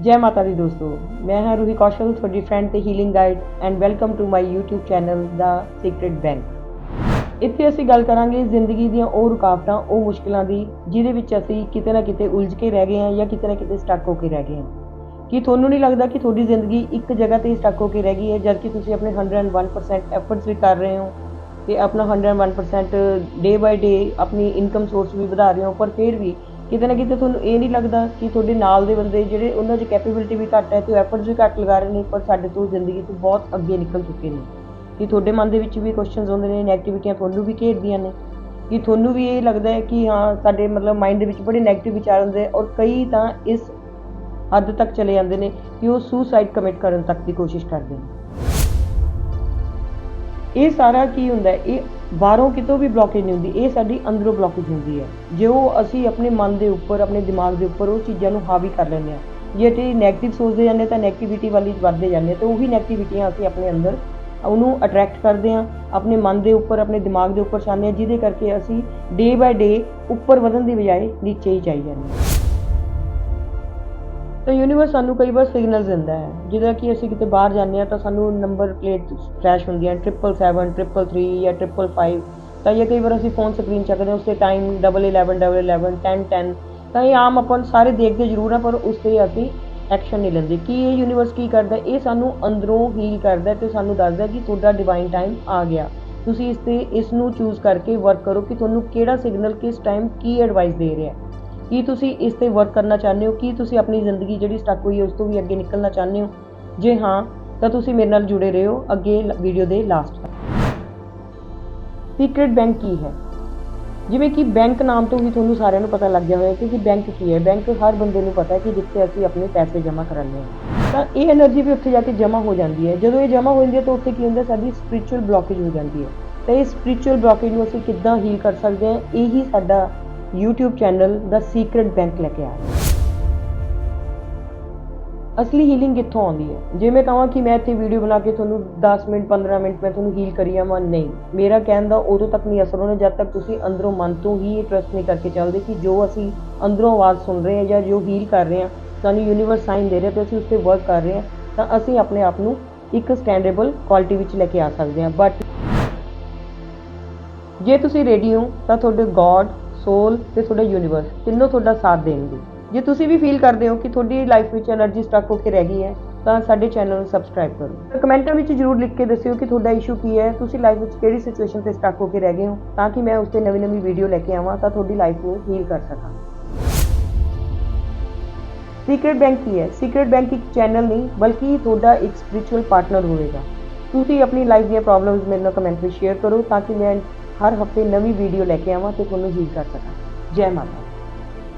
ਜੈ ਮਾਤਾ ਦੀ ਦੋਸਤੋ ਮੈਂ ਹਾਂ ਰੂਹੀ ਕੌਸ਼ਲ ਤੁਹਾਡੀ ਫਰੈਂਡ ਤੇ healing guide and welcome to my YouTube channel the secret bank ਇੱਥੇ ਅਸੀਂ ਗੱਲ ਕਰਾਂਗੇ ਜ਼ਿੰਦਗੀ ਦੀਆਂ ਉਹ ਰੁਕਾਵਟਾਂ, ਉਹ ਮੁਸ਼ਕਲਾਂ ਦੀ, ਜਿਹਦੇ ਵਿੱਚ ਅਸੀਂ ਕਿਤੇ ਨਾ ਕਿਤੇ ਉਲਝ ਕੇ ਰਹਿ ਗਏ ਹਾਂ ਜਾਂ ਕਿਤੇ ਨਾ ਕਿਤੇ ਸਟਕ ਹੋ ਕੇ ਰਹਿ ਗਏ ਹਾਂ। ਕੀ ਤੁਹਾਨੂੰ ਨਹੀਂ ਲੱਗਦਾ ਕਿ ਤੁਹਾਡੀ ਜ਼ਿੰਦਗੀ ਇੱਕ ਜਗ੍ਹਾ ਤੇ ਸਟਕ ਹੋ ਕੇ ਰਹਿ ਗਈ ਹੈ ਜਦਕਿ ਤੁਸੀਂ ਆਪਣੇ 101% ਐਫਰਟਸ ਵੀ ਕਰ ਰਹੇ ਹੋ ਤੇ ਆਪਣਾ 101% ਡੇ ਬਾਈ ਡੇ ਆਪਣੀ ਇਨਕਮ ਸੋਰਸ ਵੀ ਵਧਾ ਰਹੇ ਹੋ, ਪਰ ਫਿਰ ਵੀ ਕਿਤੇ ਨਾ ਕਿਤੇ ਤੁਹਾਨੂੰ ਇਹ ਨਹੀਂ ਲੱਗਦਾ ਕਿ ਤੁਹਾਡੇ ਨਾਲ ਦੇ ਬੰਦੇ ਜਿਹੜੇ ਉਹਨਾਂ 'ਚ ਕੈਪੇਬਿਲਿਟੀ ਵੀ ਘੱਟ ਹੈ ਤੇ ਐਫਰਟਸ ਵੀ ਘੱਟ ਲਗਾ ਰਹੇ ਨੇ, ਪਰ ਸਾਡੇ ਤੋਂ ਜ਼ਿੰਦਗੀ ਤੋਂ ਬਹੁਤ ਅੱਗੇ ਨਿਕਲ ਚੁੱਕੇ ਨੇ। ਕਿ ਤੁਹਾਡੇ ਮਨ ਦੇ ਵਿੱਚ ਵੀ ਕੁਐਸਚਨਸ ਹੁੰਦੇ ਨੇ ਨੈਗੇਟਿਵਿਟੀਆਂ ਤੁਹਾਨੂੰ ਵੀ ਘੇਰਦੀਆਂ ਨੇ। ਕਿ ਤੁਹਾਨੂੰ ਵੀ ਇਹ ਲੱਗਦਾ ਹੈ ਕਿ ਹਾਂ, ਸਾਡੇ ਮਤਲਬ ਮਾਈਂਡ ਦੇ ਵਿੱਚ ਬੜੇ ਨੈਗੇਟਿਵ ਵਿਚਾਰ ਹੁੰਦੇ ਔਰ ਕਈ ਤਾਂ ਇਸ ਹੱਦ ਤੱਕ ਚਲੇ ਜਾਂਦੇ ਨੇ ਕਿ ਉਹ ਸੁਸਾਈਡ ਕਮਿਟ ਕਰਨ ਤੱਕ ਦੀ ਕੋਸ਼ਿਸ਼ ਕਰਦੇ ਨੇ। ਇਹ ਸਾਰਾ ਕੀ ਹੁੰਦਾ ਇਹ ਬਾਹਰੋਂ ਕਿਤੋਂ ਵੀ ਬਲੌਕੇਜ ਨਹੀਂ ਹੁੰਦੀ। ਇਹ ਸਾਡੀ ਅੰਦਰੋਂ ਬਲੌਕੇਜ ਹੁੰਦੀ ਹੈ। ਜੋ ਅਸੀਂ ਆਪਣੇ ਮਨ ਦੇ ਉੱਪਰ, ਆਪਣੇ ਦਿਮਾਗ ਦੇ ਉੱਪਰ ਉਹ ਚੀਜ਼ਾਂ ਨੂੰ ਹਾਵੀ ਕਰ ਲੈਂਦੇ ਹਾਂ। ਜੇ ਅਸੀਂ ਨੈਗੇਟਿਵ ਸੋਚਦੇ ਜਾਂਦੇ ਤਾਂ ਨੈਗੇਟਿਵਿਟੀ ਵਾਲੀ ਵੱਧਦੇ ਜਾਂਦੇ ਤਾਂ ਉਹੀ ਨੈਗੇਟਿਵਿਟੀਆਂ ਅਸੀਂ ਆਪਣੇ ਅੰਦਰ ਉਹਨੂੰ ਅਟਰੈਕਟ ਕਰਦੇ ਹਾਂ। ਆਪਣੇ ਮਨ ਦੇ ਉੱਪਰ, ਆਪਣੇ ਦਿਮਾਗ ਦੇ ਉੱਪਰ ਛਾਉਂਦੇ ਹਾਂ। ਜਿਹਦੇ ਕਰਕੇ ਅਸੀਂ ਡੇ ਬਾਏ ਡੇ ਉੱਪਰ ਵਧਣ ਦੀ ਬਜਾਏ ਨੀਚੇ ਹੀ ਜਾਈ ਜਾਂਦੇ ਹਾਂ। ਤਾਂ ਯੂਨੀਵਰਸ ਸਾਨੂੰ ਕਈ ਵਾਰ ਸਿਗਨਲ ਦਿੰਦਾ ਹੈ। ਜਿਹਦਾ ਕਿ ਅਸੀਂ ਕਿਤੇ ਬਾਹਰ ਜਾਂਦੇ ਹਾਂ ਤਾਂ ਸਾਨੂੰ ਨੰਬਰ ਪਲੇਟ ਫਲੈਸ਼ ਹੁੰਦੀਆਂ 777 333 ਜਾਂ 555 ਤਾਂ ਇਹ ਕਈ ਵਾਰ ਅਸੀਂ ਫੋਨ ਸਕਰੀਨ ਚੱਕਦੇ ਹਾਂ ਉਸ ਤੇ ਟਾਈਮ 11 11 11 10 10 ਤਾਂ ਇਹ ਆਮ ਆਪਾਂ ਸਾਰੇ ਦੇਖਦੇ ਜ਼ਰੂਰ ਆ ਪਰ ਉਸ ਤੇ ਅਸੀਂ ਐਕਸ਼ਨ ਨਹੀਂ ਲੈਂਦੇ। ਕੀ ਇਹ ਯੂਨੀਵਰਸ ਕੀ ਕਰਦਾ ਇਹ ਸਾਨੂੰ ਅੰਦਰੋਂ ਹੀਲ ਕਰਦਾ ਤੇ ਸਾਨੂੰ ਦੱਸਦਾ ਕਿ ਤੁਹਾਡਾ ਡਿਵਾਈਨ ਟਾਈਮ ਆ ਗਿਆ। ਤੁਸੀਂ ਇਸ ਤੇ, ਇਸ ਨੂੰ ਚੂਜ਼ ਕਰਕੇ ਵਰਕ ਕਰੋ ਕਿ ਤੁਹਾਨੂੰ ਕਿਹੜਾ ਸਿਗਨਲ ਕਿਸ ਟਾਈਮ ਕੀ ਐਡਵਾਈਸ ਦੇ ਰਿਹਾ ਹੈ। ਕੀ ਤੁਸੀਂ ਇਸ ਤੇ ਵਰਕ ਕਰਨਾ ਚਾਹੁੰਦੇ ਹੋ? ਕੀ ਤੁਸੀਂ ਆਪਣੀ ਜ਼ਿੰਦਗੀ ਜਿਹੜੀ ਸਟਕ ਹੋਈ ਹੈ, ਉਸ ਤੋਂ ਵੀ ਅੱਗੇ ਨਿਕਲਣਾ ਚਾਹੁੰਦੇ ਹੋ? ਜੇ ਹਾਂ, ਤਾਂ ਤੁਸੀਂ ਮੇਰੇ ਨਾਲ ਜੁੜੇ ਰਹੋ ਅੱਗੇ ਵੀਡੀਓ ਦੇ ਲਾਸਟ ਤੱਕ। ਸੀਕ੍ਰੀਟ ਬੈਂਕ ਕੀ ਹੈ? ਜਿਵੇਂ ਕਿ ਬੈਂਕ ਨਾਮ ਤੋਂ ਵੀ ਤੁਹਾਨੂੰ ਸਾਰਿਆਂ ਨੂੰ ਪਤਾ ਲੱਗ ਗਿਆ ਹੋਇਆ ਕਿ ਬੈਂਕ ਕੀ ਹੈ? ਬੈਂਕ ਹਰ ਬੰਦੇ ਨੂੰ ਪਤਾ ਹੈ ਕਿ ਜਿੱਥੇ ਅਸੀਂ ਆਪਣੇ ਪੈਸੇ ਜਮ੍ਹਾਂ ਕਰਾਉਂਦੇ ਹਾਂ। ਤਾਂ ਇਹ એનર્ਜੀ ਵੀ ਉੱਥੇ ਜਾ ਕੇ ਜਮ੍ਹਾਂ ਹੋ ਜਾਂਦੀ ਹੈ। ਜਦੋਂ ਇਹ ਜਮ੍ਹਾਂ ਹੋ ਜਾਂਦੀ ਹੈ, ਤਾਂ ਉੱਥੇ ਕੀ ਹੁੰਦਾ, ਸਾਡੀ ਸਪਿਰਚੁਅਲ ਬਲੋਕੇਜ ਹੋ ਜਾਂਦੀ ਹੈ। ਤਾਂ ਇਹ ਸਪਿਰਚੁਅਲ ਬਲੋਕੇਜ ਨੂੰ ਅਸੀਂ ਕਿੱਦਾਂ ਹੀਲ ਕਰ ਸਕਦੇ ਹਾਂ, ਇਹੀ ਸਾਡਾ YouTube ਚੈਨਲ ਦਾ ਸੀਕ੍ਰੀਟ ਬੈਂਕ ਲੈ ਕੇ ਆ ਰਿਹਾ ਅਸਲੀ ਹੀਲਿੰਗ ਕਿੱਥੋਂ ਆਉਂਦੀ ਹੈ ਜੇ ਮੈਂ ਕਹਾਂ ਕਿ ਮੈਂ ਇੱਥੇ ਵੀਡੀਓ ਬਣਾ ਕੇ ਤੁਹਾਨੂੰ 10 ਮਿੰਟ 15 ਮਿੰਟ ਮੈਂ ਤੁਹਾਨੂੰ ਹੀਲ ਕਰੀ ਜਾਵਾਂ ਨਹੀਂ ਮੇਰਾ ਕਹਿਣ ਦਾ ਉਦੋਂ ਤੱਕ ਨਹੀਂ ਅਸਰ ਹੋਣਾ ਜਦ ਤੱਕ ਤੁਸੀਂ ਅੰਦਰੋਂ ਮਨ ਤੋਂ ਹੀ ਇਹ ਟਰਸਟ ਨਹੀਂ ਕਰਕੇ ਚੱਲਦੇ ਕਿ ਜੋ ਅਸੀਂ ਅੰਦਰੋਂ ਆਵਾਜ਼ ਸੁਣ ਰਹੇ ਹਾਂ ਜਾਂ ਜੋ ਹੀਲ ਕਰ ਰਹੇ ਹਾਂ ਸਾਨੂੰ ਯੂਨੀਵਰਸ ਸਾਈਨ ਦੇ ਰਿਹਾ ਤੇ ਅਸੀਂ ਉਸ ਤੇ ਵਰਕ ਕਰ ਰਹੇ ਹਾਂ ਤਾਂ ਅਸੀਂ ਆਪਣੇ ਆਪ ਨੂੰ ਇੱਕ ਸਟੈਂਡਰੇਬਲ ਕੁਆਲਿਟੀ ਵਿੱਚ ਲੈ ਕੇ ਆ ਸਕਦੇ ਹਾਂ ਬਟ ਜੇ ਤੁਸੀਂ ਰੈਡੀ ਹੋ ਤਾਂ ਤੁਹਾਡੇ ਗੋਡ ਸੋਲ ਤੇ ਤੁਹਾਡਾ ਯੂਨੀਵਰਸ ਤਿੰਨੋਂ ਤੁਹਾਡਾ ਸਾਥ ਦੇਣਗੇ। ਜੇ ਤੁਸੀਂ ਵੀ ਫੀਲ ਕਰਦੇ ਹੋ ਕਿ ਤੁਹਾਡੀ ਲਾਈਫ ਵਿੱਚ એનર્ਜੀ ਸਟਕ ਹੋ ਕੇ ਰਹਿ ਗਈ ਹੈ, ਤਾਂ ਸਾਡੇ ਚੈਨਲ ਨੂੰ ਸਬਸਕ੍ਰਾਈਬ ਕਰੋ। ਕਮੈਂਟਾਂ ਵਿੱਚ ਜਰੂਰ ਲਿਖ ਕੇ ਦੱਸਿਓ ਕਿ ਤੁਹਾਡਾ ਇਸ਼ੂ ਕੀ ਹੈ, ਤੁਸੀਂ ਲਾਈਫ ਵਿੱਚ ਕਿਹੜੀ ਸਿਚੁਏਸ਼ਨ ਤੇ ਸਟਕ ਹੋ ਕੇ ਰਹਿ ਗਏ ਹੋ, ਤਾਂ ਕਿ ਮੈਂ ਉਸ ਤੇ ਨਵੀਂ-ਨਵੀਂ ਵੀਡੀਓ ਲੈ ਕੇ ਆਵਾਂ, ਤਾਂ ਤੁਹਾਡੀ ਲਾਈਫ ਨੂੰ ਹੀਲ ਕਰ ਸਕਾਂ। ਸੀਕ੍ਰੇਟ ਬੈਂਕ ਕੀ ਹੈ? ਸੀਕ੍ਰੀਟ ਬੈਂਕ ਇੱਕ ਚੈਨਲ ਨਹੀਂ, ਬਲਕਿ ਤੁਹਾਡਾ ਇੱਕ ਸਪਿਰਚੁਅਲ ਪਾਰਟਨਰ ਹੋਵੇਗਾ। ਤੁਸੀਂ ਆਪਣੀ ਲਾਈਫ ਦੀਆਂ ਪ੍ਰੋਬਲਮਸ ਮੇਰੇ ਨਾਲ ਕਮੈਂਟ ਵਿੱਚ ਸ਼ੇਅਰ ਕਰੋ, ਤਾਂ ਕਿ ਮੈਂ ਹਰ ਹਫ਼ਤੇ ਨਵੀਂ ਵੀਡੀਓ ਲੈ ਕੇ ਆਵਾਂ ਤੇ ਤੁਹਾਨੂੰ ਹੀਲ ਕਰ ਸਕਾਂ। ਜੈ ਮਾਤਾ।